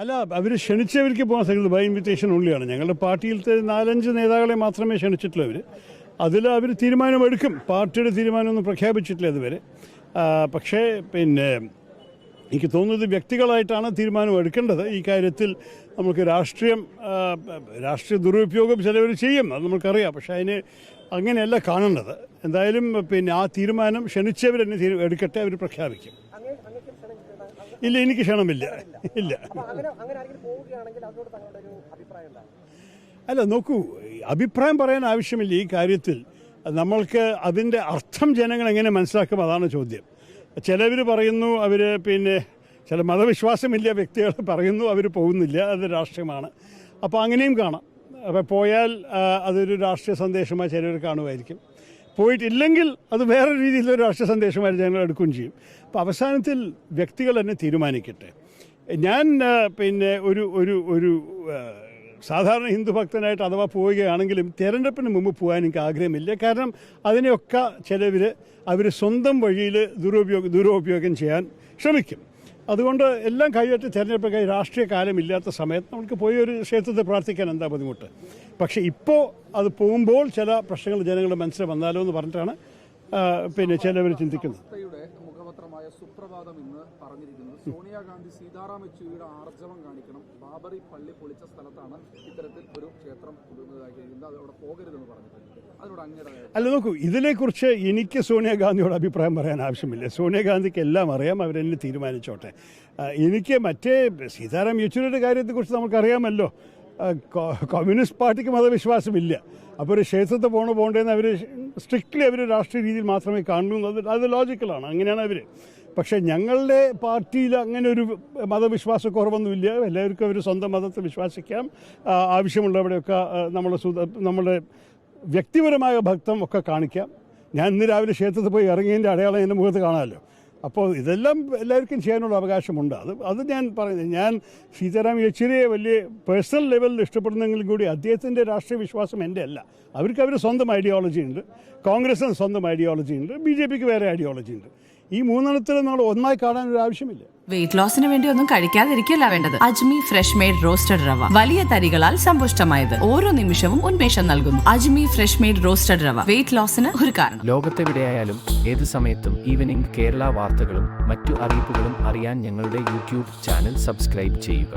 അല്ല അവർ ക്ഷണിച്ചവർക്ക് പോകാൻ സാധിക്കുന്നത് ബൈ ഇൻവിറ്റേഷൻ ഉള്ളിയാണ് ഞങ്ങളുടെ പാർട്ടിയിലത്തെ നാലഞ്ച് നേതാക്കളെ മാത്രമേ ക്ഷണിച്ചിട്ടുള്ളൂ അവർ അതിൽ അവർ തീരുമാനമെടുക്കും പാർട്ടിയുടെ തീരുമാനമൊന്നും പ്രഖ്യാപിച്ചിട്ടില്ല ഇതുവരെ. പക്ഷേ പിന്നെ എനിക്ക് തോന്നുന്നത് വ്യക്തികളായിട്ടാണ് തീരുമാനം എടുക്കേണ്ടത്. ഈ കാര്യത്തിൽ നമുക്ക് രാഷ്ട്രീയം രാഷ്ട്രീയ ദുരുപയോഗം ചിലവർ ചെയ്യും. അത് നമുക്കറിയാം. പക്ഷേ അതിന് അങ്ങനെയല്ല കാണേണ്ടത്. എന്തായാലും പിന്നെ ആ തീരുമാനം ക്ഷണിച്ചവർ തന്നെ എടുക്കട്ടെ അവർ പ്രഖ്യാപിക്കും. ഇല്ല എനിക്ക് ക്ഷണമില്ല. ഇല്ല. അല്ല നോക്കൂ അഭിപ്രായം പറയാൻ ആവശ്യമില്ല ഈ കാര്യത്തിൽ. നമ്മൾക്ക് അതിന്റെ അർത്ഥം ജനങ്ങൾ എങ്ങനെ മനസ്സിലാക്കും അതാണ് ചോദ്യം. ചിലവർ പറയുന്നു അവർ പിന്നെ ചില മതവിശ്വാസമില്ല വ്യക്തികൾ പറയുന്നു അവർ പോകുന്നില്ല അത് രാഷ്ട്രീയമാണ്. അപ്പോൾ അങ്ങനെയും കാണാം. അപ്പോൾ പോയാൽ അതൊരു രാഷ്ട്രീയ സന്ദേശമായി ചിലർ കാണുമായിരിക്കും. പോയിട്ടില്ലെങ്കിൽ അത് വേറെ രീതിയിലൊരു രാഷ്ട്രീയ സന്ദേശമായിട്ട് ജനങ്ങൾ എടുക്കുകയും ചെയ്യും. അപ്പോൾ അവസാനത്തിൽ വ്യക്തികൾ തന്നെ തീരുമാനിക്കട്ടെ. ഞാൻ പിന്നെ ഒരു ഒരു ഒരു സാധാരണ ഹിന്ദു ഭക്തനായിട്ട് അഥവാ പോവുകയാണെങ്കിലും തിരഞ്ഞെടുപ്പിന് മുമ്പ് പോകാൻ എനിക്ക് ആഗ്രഹമില്ല. കാരണം അതിനെയൊക്കെ ചിലവർ അവർ സ്വന്തം വഴിയിൽ ദുരുപയോഗം ദുരുപയോഗം ചെയ്യാൻ ശ്രമിക്കും. അതുകൊണ്ട് എല്ലാം കഴിയട്ടെ തിരഞ്ഞെടുപ്പ് കഴി രാഷ്ട്രീയ കാലമില്ലാത്ത സമയത്ത് നമുക്ക് പോയി ഒരു ക്ഷേത്രത്തിൽ പ്രാർത്ഥിക്കാൻ എന്താ ബുദ്ധിമുട്ട്? പക്ഷേ ഇപ്പോൾ അത് പോകുമ്പോൾ ചില പ്രശ്നങ്ങൾ ജനങ്ങളുടെ മനസ്സിൽ വന്നാലോ എന്ന് പറഞ്ഞിട്ടാണ് പിന്നെ ചിലവർ ചിന്തിക്കുന്നത്. മുഖപത്രമായ സുപ്രഭാതം ഇന്ന് പറഞ്ഞിരിക്കുന്നത് സോണിയാഗാന്ധി സീതാറാം യെച്ചൂരിയുടെ ആർജവം കാണിക്കണം. ബാബറി പള്ളി പൊളിച്ച സ്ഥലത്താണ് ഇത്തരത്തിൽ ഒരു ക്ഷേത്രം കൊടുക്കുന്നതായി കഴിയുന്നത് അത് അവിടെ പോകരുതെന്ന് പറഞ്ഞിട്ടുണ്ട്. അല്ല നോക്കൂ ഇതിനെക്കുറിച്ച് എനിക്ക് സോണിയാഗാന്ധിയോട് അഭിപ്രായം പറയാൻ ആവശ്യമില്ല. സോണിയാഗാന്ധിക്ക് എല്ലാം അറിയാം അവരെന്നെ തീരുമാനിച്ചോട്ടെ. എനിക്ക് മറ്റേ സീതാറാം യെച്ചൂരിയുടെ കാര്യത്തെക്കുറിച്ച് നമുക്കറിയാമല്ലോ. കമ്മ്യൂണിസ്റ്റ് പാർട്ടിക്ക് മതവിശ്വാസമില്ല. അപ്പോൾ ഒരു ക്ഷേത്രത്തിൽ പോകണോ പോകേണ്ടതെന്ന് അവർ സ്ട്രിക്റ്റ്ലി അവർ രാഷ്ട്രീയ രീതിയിൽ മാത്രമേ കാണുന്നുള്ളൂ അത് അത് ലോജിക്കലാണ് അങ്ങനെയാണ് അവർ പക്ഷേ ഞങ്ങളുടെ പാർട്ടിയിൽ അങ്ങനെ ഒരു മതവിശ്വാസ കുറവൊന്നുമില്ല എല്ലാവർക്കും അവർ സ്വന്തം മതത്തെ വിശ്വസിക്കാം. ആവശ്യമുള്ളവിടെയൊക്കെ നമ്മുടെ നമ്മുടെ വ്യക്തിപരമായ ഭക്തം ഒക്കെ കാണിക്കാം. ഞാൻ ഇന്ന് രാവിലെ ക്ഷേത്രത്തിൽ പോയി ഇറങ്ങിയതിന്റെ അടയാളം എന്റെ മുഖത്ത് കാണാമല്ലോ. അപ്പോൾ ഇതെല്ലാം എല്ലാവർക്കും ചെയ്യാനുള്ള അവകാശമുണ്ട്. അത് അത് ഞാൻ പറയുന്നത് ഞാൻ സീതാറാം യെച്ചൂരിയെ വലിയ പേഴ്സണൽ ലെവലിൽ ഇഷ്ടപ്പെടുന്നെങ്കിലും കൂടി അദ്ദേഹത്തിന്റെ രാഷ്ട്രീയ വിശ്വാസം എന്റെ അല്ല. അവർക്ക് അവർ സ്വന്തം ഐഡിയോളജി ഉണ്ട്. കോൺഗ്രസിന് സ്വന്തം ഐഡിയോളജി ഉണ്ട്. ബി ജെ പിക്ക് വേറെ ഐഡിയോളജി ഉണ്ട്. ഈ മൂന്നെണ്ണത്തിൽ നമ്മൾ ഒന്നായി കാണാൻ ഒരു ആവശ്യമില്ല. വെയിറ്റ് ലോസിന് വേണ്ടി ഒന്നും കഴിക്കാതിരിക്കല്ല വേണ്ടത്. അജ്മി ഫ്രഷ് മെയ്ഡ് റോസ്റ്റഡ് റവ വലിയ തരികളാൽ സമ്പുഷ്ടമായത്. ഓരോ നിമിഷവും ഉന്മേഷം നൽകുന്നു. Ajmi fresh made roasted rava weight ലോസിന് ഒരു കാരണം. ലോകത്തെവിടെയായാലും ഏത് സമയത്തും ഈവനിംഗ് കേരള വാർത്തകളും മറ്റു അറിയിപ്പുകളും അറിയാൻ ഞങ്ങളുടെ യൂട്യൂബ് ചാനൽ സബ്സ്ക്രൈബ് ചെയ്യുക.